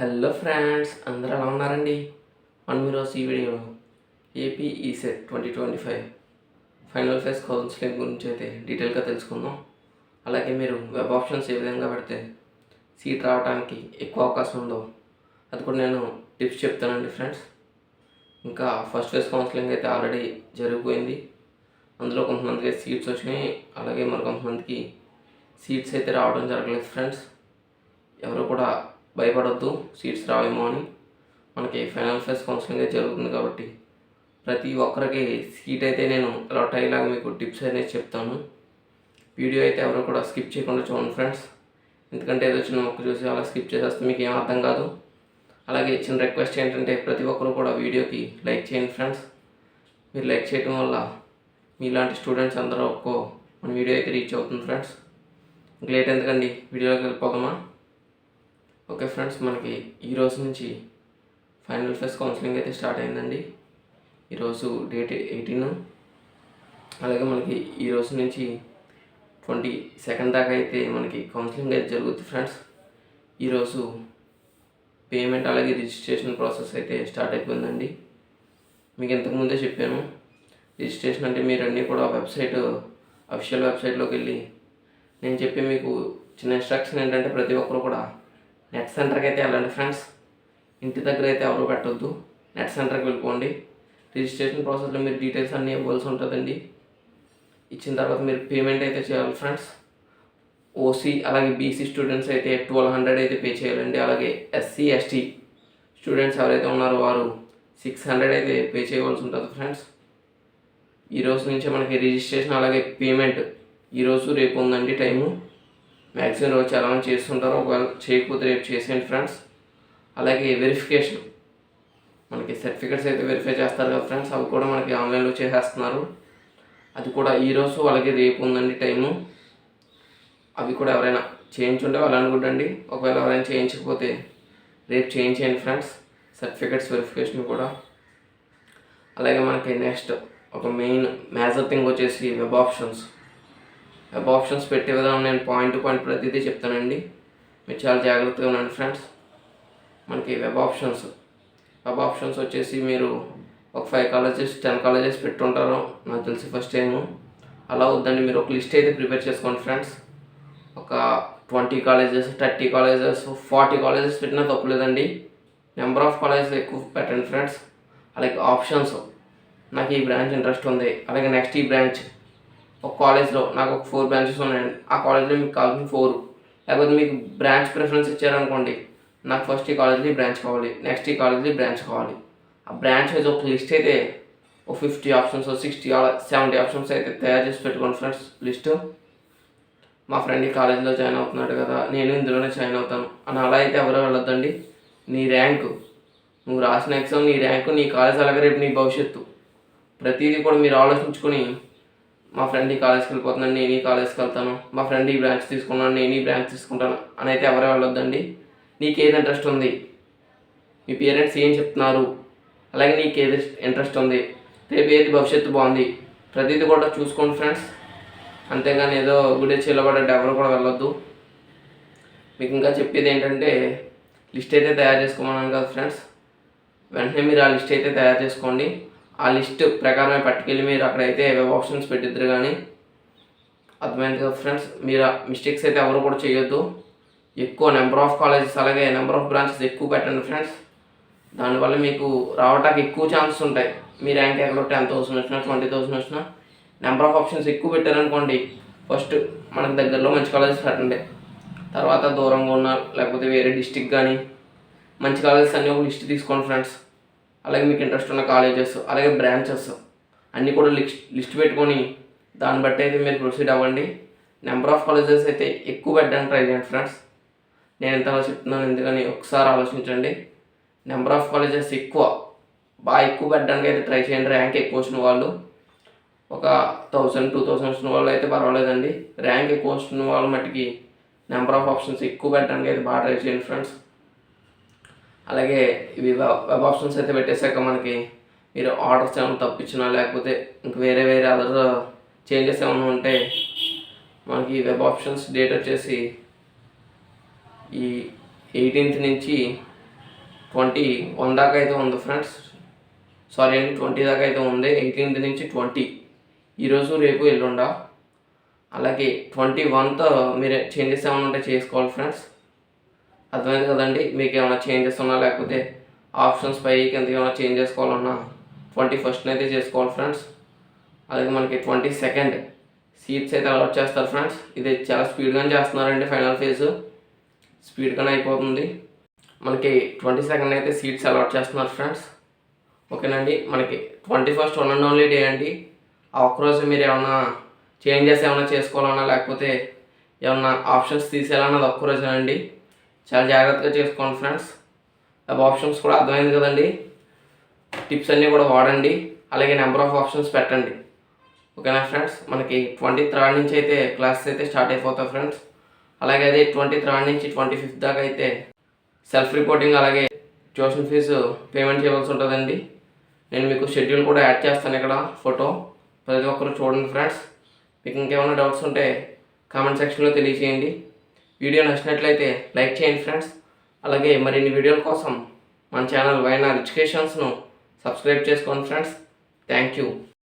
Hello friends అందరూ ఎలా ఉన్నారండి? మనం ఈరోజు ఈ వీడియోలో AP ECET twenty twenty five final phase counselling గురించి అయితే డీటెయిల్గా తెలుసుకుందాం. అలాగే మీరు వెబ్ ఆప్షన్స్ ఏ విధంగా పెడితే సీట్ రావడానికి ఎక్కువ అవకాశం ఉందో అది కూడా నేను టిప్స్ చెప్తానండి ఫ్రెండ్స్. ఇంకా ఫస్ట్ ఫేజ్ కౌన్సిలింగ్ అయితే ఆల్రెడీ జరిగిపోయింది. అందులో కొంతమందికి సీట్స్ వచ్చినాయి అలాగే మరి కొంతమందికి సీట్స్ అయితే రావడం జరగలేదు ఫ్రెండ్స్. ఎవరు కూడా భయపడొద్దు సీట్స్ రావేమో అని. మనకి ఫైనల్ ఫేస్ కౌన్సిలింగ్ అయితే జరుగుతుంది కాబట్టి ప్రతి ఒక్కరికి సీట్ అయితే నేను అలాట్ అయ్యేలాగా మీకు టిప్స్ అనేది చెప్తాను. వీడియో అయితే ఎవరు కూడా స్కిప్ చేయకుండా చూడండి ఫ్రెండ్స్. ఎందుకంటే ఏదో చిన్న మొక్క చూసి అలా స్కిప్ చేసేస్తే మీకు ఏం అర్థం కాదు. అలాగే చిన్న రిక్వెస్ట్ ఏంటంటే ప్రతి ఒక్కరు కూడా వీడియోకి లైక్ చేయండి ఫ్రెండ్స్. మీరు లైక్ చేయడం వల్ల మీలాంటి స్టూడెంట్స్ అందరూ ఒక్కో మన వీడియో అయితే రీచ్ అవుతుంది ఫ్రెండ్స్. ఇంక లేట్ ఎందుకండి? వీడియోలోకి వెళ్ళిపోదామా? ఓకే ఫ్రెండ్స్ మనకి ఈ రోజు నుంచి ఫైనల్ ఫేస్ కౌన్సిలింగ్ అయితే స్టార్ట్ అయిందండి. ఈరోజు డేట్ ఎయిటీన్. అలాగే మనకి ఈ రోజు నుంచి ట్వంటీ సెకండ్ దాకా అయితే మనకి కౌన్సిలింగ్ అయితే జరుగుతుంది ఫ్రెండ్స్. ఈరోజు పేమెంట్ అలాగే రిజిస్ట్రేషన్ ప్రాసెస్ అయితే స్టార్ట్ అయిపోయిందండి. మీకు ఇంతకుముందే చెప్పాను రిజిస్ట్రేషన్ అంటే మీరు అన్నీ కూడా వెబ్సైట్ అఫిషియల్ వెబ్సైట్లోకి వెళ్ళి నేను చెప్పే మీకు చిన్న ఇన్స్ట్రక్షన్ ఏంటంటే ప్రతి ఒక్కరు కూడా నెట్ సెంటర్కి అయితే వెళ్ళండి ఫ్రెండ్స్ ఇంటి దగ్గర అయితే ఎవరు పెట్టొద్దు. నెట్ సెంటర్కి వెళ్ళిపోండి. రిజిస్ట్రేషన్ ప్రాసెస్లో మీరు డీటెయిల్స్ అన్నీ ఇవ్వాల్సి ఉంటుందండి. ఇచ్చిన తర్వాత మీరు పేమెంట్ అయితే చేయాలి ఫ్రెండ్స్ ఓసీ అలాగే బీసీ స్టూడెంట్స్ అయితే ట్వెల్వ్ హండ్రెడ్ అయితే పే చేయాలండి. అలాగే ఎస్సీ ఎస్టీ స్టూడెంట్స్ ఎవరైతే ఉన్నారో వారు సిక్స్ హండ్రెడ్ అయితే పే చేయవలసి ఉంటుంది ఫ్రెండ్స్ ఈ రోజు నుంచి మనకి రిజిస్ట్రేషన్ అలాగే పేమెంట్ ఈరోజు రేపు ఉందండి టైము. మ్యాక్సిమం రోజు చాలామంది చేస్తుంటారు. ఒకవేళ చేయకపోతే రేపు చేసేయండి ఫ్రెండ్స్ అలాగే వెరిఫికేషన్ మనకి సర్టిఫికెట్స్ అయితే వెరిఫై చేస్తారు కదా ఫ్రెండ్స్ అవి కూడా మనకి ఆన్లైన్లో చేసేస్తున్నారు. అది కూడా ఈరోజు అలాగే రేపు ఉందండి టైము అవి కూడా ఎవరైనా చేయించుంటే వాళ్ళు అనుకుంటండి. ఒకవేళ ఎవరైనా చేయించకపోతే రేపు చేయించేయండి ఫ్రెండ్స్ సర్టిఫికెట్స్ వెరిఫికేషన్ కూడా. అలాగే మనకి నెక్స్ట్ ఒక మెయిన్ మేజర్ థింగ్ వచ్చేసి వెబ్ ఆప్షన్స్ ఆప్షన్స్ పెట్టే విధానం నేను పాయింట్ టు పాయింట్ ప్రతిదీ చెప్తానండి. మీరు చాలా జాగ్రత్తగా ఉండండి ఫ్రెండ్స్ మనకి వెబ్ ఆప్షన్స్ వెబ్ ఆప్షన్స్ వచ్చేసి మీరు ఒక ఫైవ్ కాలేజెస్ టెన్ కాలేజెస్ పెట్టుంటారు. నాకు తెలిసి ఫస్ట్ టైము అలా వద్దండి. మీరు ఒక లిస్ట్ అయితే ప్రిపేర్ చేసుకోండి ఫ్రెండ్స్ ఒక twenty colleges thirty colleges forty colleges పెట్టినా తప్పులేదండి. నెంబర్ ఆఫ్ కాలేజెస్ ఎక్కువ పెట్టండి ఫ్రెండ్స్ అలాగే ఆప్షన్స్ నాకు ఈ బ్రాంచ్ ఇంట్రెస్ట్ ఉంది. అలాగే నెక్స్ట్ ఈ బ్రాంచ్ ఒక కాలేజ్లో నాకు ఒక ఫోర్ బ్రాంచెస్ ఉన్నాయండి ఆ కాలేజ్లో మీకు కావాల్సిన ఫోర్ లేకపోతే మీకు బ్రాంచ్ ప్రిఫరెన్స్ ఇచ్చారనుకోండి నాకు ఫస్ట్ ఈ కాలేజ్లో ఈ బ్రాంచ్ కావాలి నెక్స్ట్ ఈ కాలేజ్లో ఈ బ్రాంచ్ కావాలి. ఆ బ్రాంచ్ వైజ్ ఒక లిస్ట్ అయితే ఒక fifty options sixty seventy options అయితే తయారు చేసి పెట్టుకోండి ఫ్రెండ్స్ లిస్టు మా ఫ్రెండ్ ఈ కాలేజీలో జాయిన్ అవుతున్నాడు కదా నేను ఇందులోనే జాయిన్ అవుతాను. అని అలా అయితే ఎవరో వెళ్ళొద్దండి? నీ ర్యాంకు నువ్వు రాసిన ఎగ్జామ్ నీ ర్యాంకు నీ కాలేజ్ అలాగే రేపు నీ భవిష్యత్తు. ప్రతిదీ కూడా మీరు ఆలోచించుకొని మా ఫ్రెండ్ ఈ కాలేజ్కి వెళ్ళిపోతున్నాను నేను ఈ కాలేజ్కి వెళ్తాను. మా ఫ్రెండ్ ఈ బ్రాంచ్ తీసుకున్నాను నేను ఈ బ్రాంచ్ తీసుకుంటాను. అని అయితే ఎవరే వెళ్ళొద్దండి? నీకు ఏది ఇంట్రెస్ట్ ఉంది? మీ పేరెంట్స్ ఏం చెప్తున్నారు? అలాగే నీకు ఏది ఇంట్రెస్ట్ ఉంది? రేపు ఏది భవిష్యత్తు బాగుంది? ప్రతిదీ కూడా చూసుకోండి ఫ్రెండ్స్ అంతేగాని ఏదో గుడి చీలబడ్డ ఎవరు కూడా వెళ్ళొద్దు. మీకు ఇంకా చెప్పేది ఏంటంటే లిస్ట్ అయితే తయారు చేసుకోమన్నాను కదా ఫ్రెండ్స్ వెంటనే మీరు ఆ లిస్ట్ అయితే తయారు చేసుకోండి. ఆ లిస్ట్ ప్రకారమే పట్టుకెళ్ళి మీరు అక్కడైతే వెబ్ ఆప్షన్స్ పెట్టిద్దరు కానీ అర్థమైంది కదా ఫ్రెండ్స్ మీరు మిస్టేక్స్ అయితే ఎవరు కూడా చేయొద్దు. ఎక్కువ నెంబర్ ఆఫ్ కాలేజెస్ అలాగే నెంబర్ ఆఫ్ బ్రాంచెస్ ఎక్కువ పెట్టండి ఫ్రెండ్స్ దానివల్ల మీకు రావడానికి ఎక్కువ ఛాన్సెస్ ఉంటాయి. మీ ర్యాంక్ ఎక్కడో టెన్ థౌసండ్ వచ్చినా ట్వంటీ థౌసండ్ వచ్చినా. నెంబర్ ఆఫ్ ఆప్షన్స్ ఎక్కువ పెట్టారనుకోండి ఫస్ట్ మనకు దగ్గరలో మంచి కాలేజెస్ పెట్టండి తర్వాత దూరంగా ఉన్న లేకపోతే వేరే డిస్టిక్ కానీ మంచి కాలేజెస్ అన్నీ ఒక లిస్ట్ తీసుకోండి ఫ్రెండ్స్ అలాగే మీకు ఇంట్రెస్ట్ ఉన్న కాలేజెస్ అలాగే బ్రాంచెస్ అన్నీ కూడా లిస్ట్ లిస్ట్ పెట్టుకొని దాన్ని బట్టి అయితే మీరు ప్రొసీడ్ అవ్వండి. నెంబర్ ఆఫ్ కాలేజెస్ అయితే ఎక్కువ పెట్టడానికి ట్రై చేయండి ఫ్రెండ్స్ నేను ఎంతలా చెప్తున్నాను ఎందుకని ఒకసారి ఆలోచించండి. నెంబర్ ఆఫ్ కాలేజెస్ ఎక్కువ బాగా ఎక్కువ పెట్టడానికి అయితే ట్రై చేయండి. ర్యాంక్ ఎక్కువ వచ్చిన వాళ్ళు ఒక థౌసండ్ టూ థౌసండ్ వచ్చిన వాళ్ళు అయితే పర్వాలేదండి. ర్యాంక్ ఎక్కువ వచ్చిన వాళ్ళ మట్టుకి నెంబర్ ఆఫ్ ఆప్షన్స్ ఎక్కువ పెట్టడానికి అయితే బాగా ట్రై చేయండి ఫ్రెండ్స్ అలాగే ఇవి వెబ్ ఆప్షన్స్ అయితే పెట్టేశాక మనకి మీరు ఆర్డర్స్ ఏమైనా తప్పించినా లేకపోతే ఇంక వేరే వేరే అదర్ చేంజెస్ ఏమైనా ఉంటే మనకి వెబ్ ఆప్షన్స్ డేట్ వచ్చేసి ఈ ఎయిటీన్త్ నుంచి ట్వంటీ వన్ దాకా అయితే ఉంది ఫ్రెండ్స్ సారీ అండి ట్వంటీ దాకా అయితే ఉంది. ఎయిటీన్త్ నుంచి ట్వంటీ ఈరోజు రేపు ఎల్లుండా. అలాగే ట్వంటీ వన్తో మీరు చేంజెస్ ఏమైనా ఉంటే చేసుకోవాలి ఫ్రెండ్స్ అర్థమైంది కదండి? మీకు ఏమైనా చేంజెస్ ఉన్నా లేకపోతే ఆప్షన్స్ పై కింద ఏమైనా చేంజ్ చేసుకోవాలన్నా ట్వంటీ ఫస్ట్ని అయితే చేసుకోవాలి ఫ్రెండ్స్ అలాగే మనకి ట్వంటీ సెకండ్ సీట్స్ అయితే అలౌట్ చేస్తారు ఫ్రెండ్స్ ఇది చాలా స్పీడ్గానే చేస్తున్నారండి ఫైనల్ ఫేజ్ స్పీడ్గానే అయిపోతుంది. మనకి ట్వంటీ సెకండ్ అయితే సీట్స్ అలాట్ చేస్తున్నారు ఫ్రెండ్స్ ఓకేనండి? మనకి twenty first one and only day అండి. ఆ ఒక్కరోజు మీరు ఏమైనా చేంజెస్ ఏమైనా చేసుకోవాలన్నా లేకపోతే ఏమన్నా ఆప్షన్స్ తీసేయాలన్నది ఒక్కరోజేనండి చాలా జాగ్రత్తగా చేసుకోండి ఫ్రెండ్స్. అవి ఆప్షన్స్ కూడా అర్థమైంది కదండి. టిప్స్ అన్నీ కూడా వాడండి. అలాగే నెంబర్ ఆఫ్ ఆప్షన్స్ పెట్టండి. ఓకేనా ఫ్రెండ్స్? మనకి ట్వంటీ థర్డ్ నుంచి అయితే క్లాసెస్ అయితే స్టార్ట్ అయిపోతాయి ఫ్రెండ్స్. అలాగే అదే ట్వంటీ థర్డ్ నుంచి ట్వంటీ ఫిఫ్త్ దాకా అయితే సెల్ఫ్ రిపోర్టింగ్ అలాగే ట్యూషన్ ఫీజు పేమెంట్ చేయవలసి ఉంటుందండి. నేను మీకు షెడ్యూల్ కూడా యాడ్ చేస్తాను ఇక్కడ ఫోటో ప్రతి ఒక్కరు చూడండి ఫ్రెండ్స్. మీకు ఇంకేమైనా డౌట్స్ ఉంటే కామెంట్ సెక్షన్లో తెలియజేయండి వీడియో నచ్చినట్లయితే లైక్ చేయండి ఫ్రెండ్స్. అలాగే మరిన్ని వీడియోల కోసం మన ఛానల్ వైనార్ ఎడ్యుకేషన్స్ను సబ్స్క్రైబ్ చేసుకోండి ఫ్రెండ్స్. Thank you.